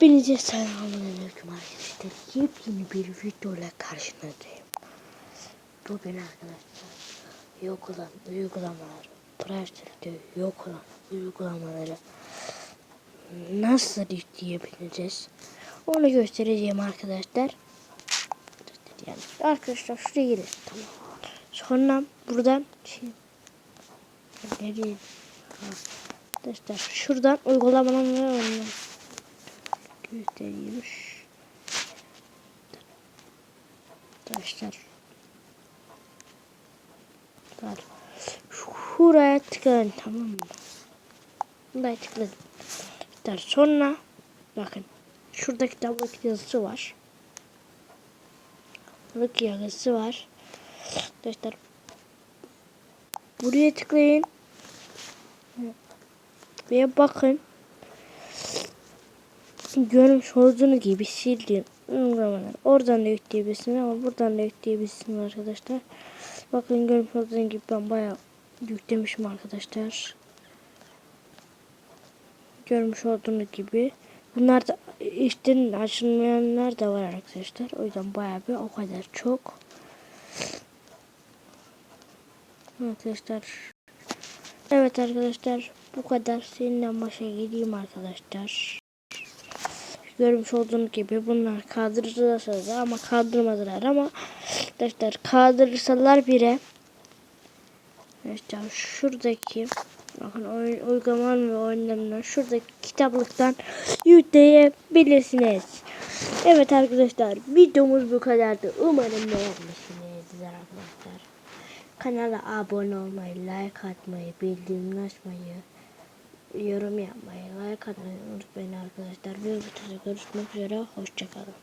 Hepinize selamünaleyküm arkadaşlar. Yepyeni bir videoyla karşınızdayım. Bugün arkadaşlar yok olan uygulamalar, Playstore yok olan uygulamaları nasıl yükleyebileceğiz? Onu göstereceğim arkadaşlar. Yani arkadaşlar şuraya gelin. Tamam. Sonra buradan şey nereye? Arkadaşlar şuradan uygulamaları göstereyim. Arkadaşlar. Var. Şuraya tıklayın tamam mı? Buraya tıkladım. Arkadaşlar sonra bakın şuradaki tablet yazısı var. Buradaki yazısı var. Arkadaşlar buraya tıklayın. Ve bakın görmüş olduğunuz gibi sildiğim uygulamalar. Oradan da yükleyebilirsiniz ama buradan da yükleyebilirsiniz arkadaşlar. Bakın görmüş olduğunuz gibi ben bayağı yüklemişim arkadaşlar. Görmüş olduğunuz gibi. Bunlar da işte açılmayanlar da var arkadaşlar. O yüzden bayağı bir o kadar çok. Arkadaşlar. Evet arkadaşlar bu kadar. Seninle başa gideyim arkadaşlar. Görmüş olduğunuz gibi bunlar kaldırırsalar ama kaldırmadılar ama arkadaşlar kaldırırsalar bile arkadaşlar şuradaki bakın oyun, uygulamalar ve oyunlarından şuradaki kitaplıktan yükleyebilirsiniz. Evet arkadaşlar videomuz bu kadardı. Umarım beğenmişsinizdir arkadaşlar. Kanala abone olmayı, like atmayı, bildirimleri açmayı, yorum yapmayı, like atmayı unutmayın arkadaşlar. Bir videoda görüşmek üzere. Hoşçakalın.